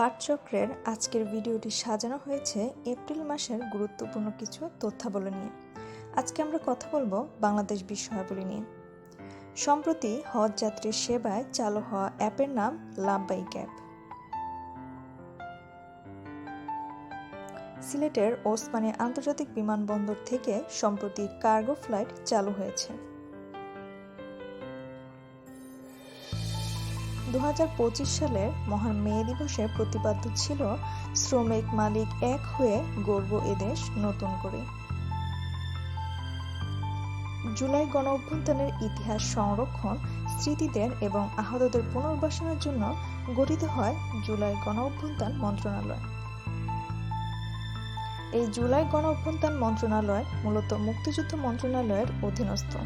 পাঠচক্রের আজকের ভিডিওটি সাজানো হয়েছে এপ্রিল মাসের গুরুত্বপূর্ণ কিছু তথ্যাবলী নিয়ে। আজকে আমরা কথা বলব বাংলাদেশ বিষয়াবলী নিয়ে। সম্প্রতি হজ যাত্রীর সেবায় চালু হওয়া অ্যাপের নাম লাভবাইক অ্যাপ সিলেটের ওসমানী আন্তর্জাতিক বিমানবন্দর থেকে সম্প্রতি কার্গো ফ্লাইট চালু হয়েছে। দু সালের মহান মে দিবসে প্রতিপাদ্য ছিল, শ্রমিক মালিক এক হয়ে গর্ব এদেশ নতুন করে। জুলাই গণ অভ্যুত্থানের ইতিহাস সংরক্ষণ, স্মৃতিদের এবং আহতদের পুনর্বাসনের জন্য গঠিত হয় জুলাই গণ অভ্যুত্থান মন্ত্রণালয়। এই জুলাই গণ অভ্যুত্থান মন্ত্রণালয় মূলত মুক্তিযুদ্ধ মন্ত্রণালয়ের অধীনস্থ।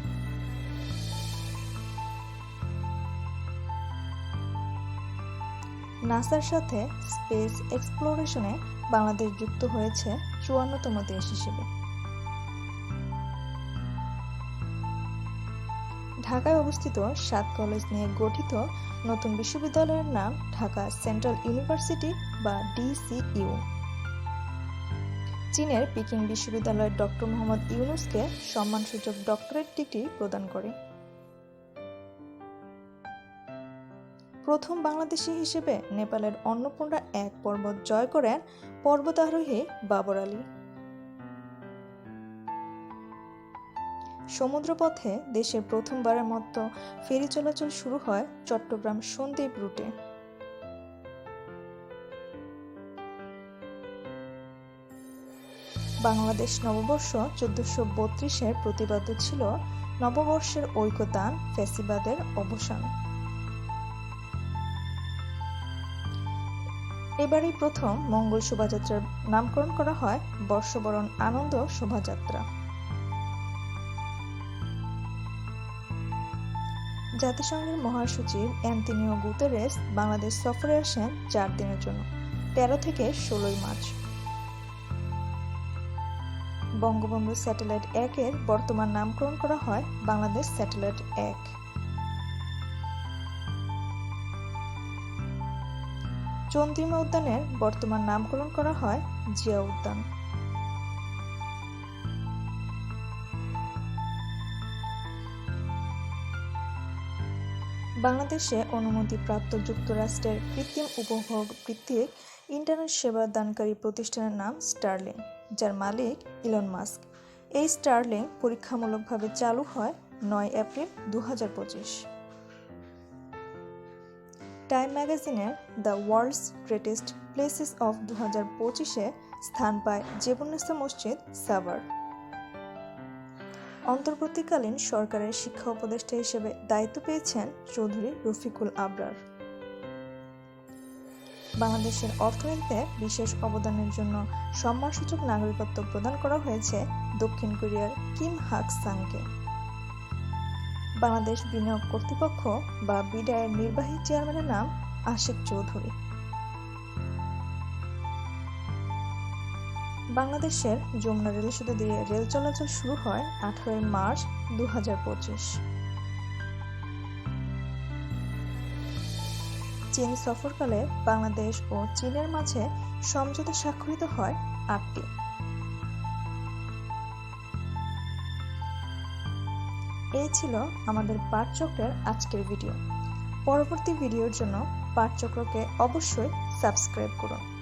নাসার সাথে স্পেস এক্সপ্লোরেশনে বাংলাদেশ যুক্ত হয়েছে চুয়ান্নতম দেশ হিসেবে। ঢাকায় অবস্থিত সাত কলেজ নিয়ে গঠিত নতুন বিশ্ববিদ্যালয়ের নাম ঢাকা সেন্ট্রাল ইউনিভার্সিটি বা ডিসিইউ চীনের পিকিং বিশ্ববিদ্যালয় ডক্টর মোহাম্মদ ইউনুসকে সম্মানসূচক ডক্টরেট ডিগ্রি প্রদান করে। প্রথম বাংলাদেশি হিসেবে নেপালের অন্নপূর্ণা এক পর্বত জয় করেন পর্বতারোহী বাবর আলী। সমুদ্রপথে দেশের প্রথমবারের মতো ফেরি চলাচল শুরু হয় চট্টগ্রাম সন্দ্বীপ রুটে। বাংলাদেশ নববর্ষ চোদ্দশো বত্রিশের প্রতিবাদ্য ছিল নববর্ষের ঐক্যতান ফেসিবাদের অবসান। এবারই প্রথম মঙ্গল শোভাযাত্রার নামকরণ করা হয় বর্ষবরণ আনন্দ শোভাযাত্রা। জাতিসংঘের মহাসচিব অ্যান্টনিও গুতেরেস বাংলাদেশ সফরে আসেন চার দিনের জন্য, তেরো থেকে ষোলোই মার্চ। বঙ্গবন্ধু স্যাটেলাইট একের বর্তমান নামকরণ করা হয় বাংলাদেশ স্যাটেলাইট এক। চন্দ্রিমা উদ্যানের বর্তমান নামকরণ করা হয় জিয়া উদ্যান। বাংলাদেশে অনুমতিপ্রাপ্ত যুক্তরাষ্ট্রের কৃত্রিম উপভোগ ভিত্তিক ইন্টারনেট সেবা দানকারী প্রতিষ্ঠানের নাম স্টারলিং, যার মালিক ইলন মাস্ক। এই স্টারলিং পরীক্ষামূলকভাবে চালু হয় নয় এপ্রিল দু হাজার পঁচিশ। টাইম ম্যাগাজিনের the world's greatest places of দু হাজার পঁচিশে স্থান পায় জেবুন্নেসা মসজিদ সাভার। অন্তর্বর্তীকালীন সরকারের শিক্ষা উপদেষ্টা হিসেবে দায়িত্ব পেয়েছেন চৌধুরী রফিকুল আবরার। বাংলাদেশের অর্থনীতিতে বিশেষ অবদানের জন্য সম্মানসূচক নাগরিকত্ব প্রদান করা হয়েছে দক্ষিণ কোরিয়ার কিম হাক সাংকে বাংলাদেশ বিনিয়োগ কর্তৃপক্ষ বা বিডায়ের নির্বাহী চেয়ারম্যানের নাম আশিক চৌধুরী। বাংলাদেশের যমুনা রেল সেতু দিয়ে রেল চলাচল শুরু হয় আঠারোই মার্চ দু হাজার পঁচিশ। চীন সফরকালে বাংলাদেশ ও চীনের মাঝে সমঝোতা স্বাক্ষরিত হয় আটটি। এই ছিল আমাদের পাঠচক্রের আজকের ভিডিও। পরবর্তী ভিডিওর জন্য পাঠচক্রকে অবশ্যই সাবস্ক্রাইব করুন।